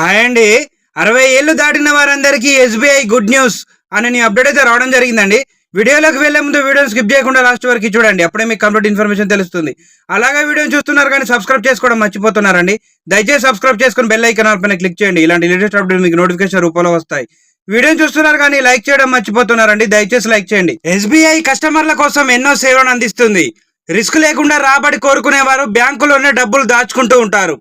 Hi అండి అరవై ఏళ్ళు దాటిన వారందరికీ ఎస్బీఐ గుడ్ న్యూస్ అని అప్డేట్ అయితే రావడం జరిగిందండి. వీడియోలోకి వెళ్ళే ముందు వీడియోని స్కిప్ చేయకుండా లాస్ట్ వరకు చూడండి అప్పుడే మీకు కంప్లీట్ ఇన్ఫర్మేషన్ తెలుస్తుంది. అలాగే వీడియోని చూస్తున్నారు కానీ సబ్స్క్రైబ్ చేసుకోవడం మర్చిపోతున్నారండి. దయచేసి సబ్స్క్రైబ్ చేసుకుని బెల్ ఐకన్ పైన క్లిక్ చేయండి ఇలాంటి లేటెస్ట్ అప్డేట్ మీకు నోటిఫికేషన్ రూపంలో వస్తాయి. వీడియోని చూస్తున్నారు కానీ లైక్ చేయడం మర్చిపోతున్నారండి దయచేసి లైక్ చేయండి. ఎస్బీఐ కస్టమర్ల కోసం ఎన్నో సేవలను అందిస్తుంది. రిస్క్ లేకుండా రాబడి కోరుకునేవారు బ్యాంకులోనే డబ్బులు దాచుకుంటూ ఉంటారు.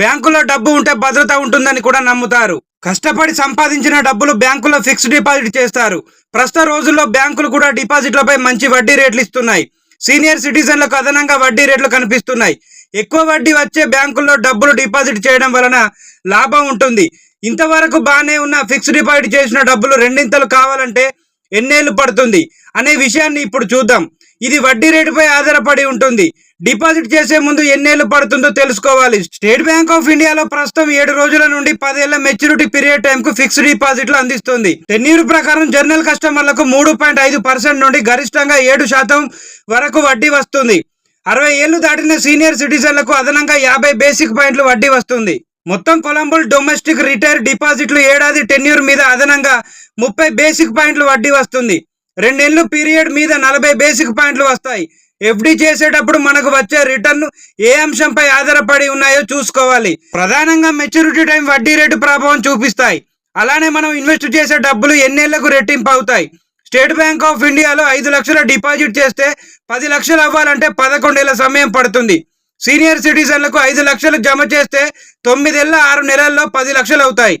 బ్యాంకులో డబ్బు ఉంటే భద్రత ఉంటుందని కూడా నమ్ముతారు. కష్టపడి సంపాదించిన డబ్బులు బ్యాంకులో ఫిక్స్డ్ డిపాజిట్ చేస్తారు. ప్రస్తుత రోజుల్లో బ్యాంకులు కూడా డిపాజిట్లపై మంచి వడ్డీ రేట్లు ఇస్తున్నాయి. సీనియర్ సిటిజన్లకు అదనంగా వడ్డీ రేట్లు కనిపిస్తున్నాయి. ఎక్కువ వడ్డీ వచ్చే బ్యాంకుల్లో డబ్బులు డిపాజిట్ చేయడం వలన లాభం ఉంటుంది. ఇంతవరకు బాగానే ఉన్న ఫిక్స్డ్ డిపాజిట్ చేసిన డబ్బులు రెండింతలు కావాలంటే ఎన్నేళ్ళు పడుతుంది అనే విషయాన్ని ఇప్పుడు చూద్దాం. ఇది వడ్డీ రేటుపై ఆధారపడి ఉంటుంది. డిపాజిట్ చేసే ముందు ఎన్నేళ్ళు పడుతుందో తెలుసుకోవాలి. స్టేట్ బ్యాంక్ ఆఫ్ ఇండియాలో ప్రస్తుతం ఏడు రోజుల నుండి పదేళ్ళ మెచ్యూరిటీ పీరియడ్ టైం కు ఫిక్స్డ్ డిపాజిట్లు అందిస్తుంది. టెన్యూర్ ప్రకారం జనరల్ కస్టమర్లకు మూడు పాయింట్ ఐదు పర్సెంట్ నుండి గరిష్టంగా ఏడు శాతం వరకు వడ్డీ వస్తుంది. అరవై ఏళ్ళు దాటిన సీనియర్ సిటిజన్లకు అదనంగా యాభై బేసిక్ పాయింట్లు వడ్డీ వస్తుంది. మొత్తం కొలంబుల్ డొమెస్టిక్ రిటైర్ డిపాజిట్లు ఏడాది టెన్యూర్ మీద అదనంగా ముప్పై బేసిక్ పాయింట్లు వడ్డీ వస్తుంది. రెండేళ్ళు పీరియడ్ మీద నలభై బేసిక్ పాయింట్లు వస్తాయి. ఎఫ్డి చేసేటప్పుడు మనకు వచ్చే రిటర్న్ ఏ అంశంపై ఆధారపడి ఉన్నాయో చూసుకోవాలి. ప్రధానంగా మెచ్యూరిటీ టైం వడ్డీ రేటు ప్రభావం చూపిస్తాయి. అలానే మనం ఇన్వెస్ట్ చేసే డబ్బులు ఎన్నేళ్ళకు రెట్టింపు అవుతాయి. స్టేట్ బ్యాంక్ ఆఫ్ ఇండియాలో ఐదు లక్షల డిపాజిట్ చేస్తే పది లక్షలు అవ్వాలంటే పదకొండేళ్ళ సమయం పడుతుంది. సీనియర్ సిటిజన్లకు ఐదు లక్షలు జమ చేస్తే తొమ్మిదేళ్ళ ఆరు నెలల్లో పది లక్షలు అవుతాయి.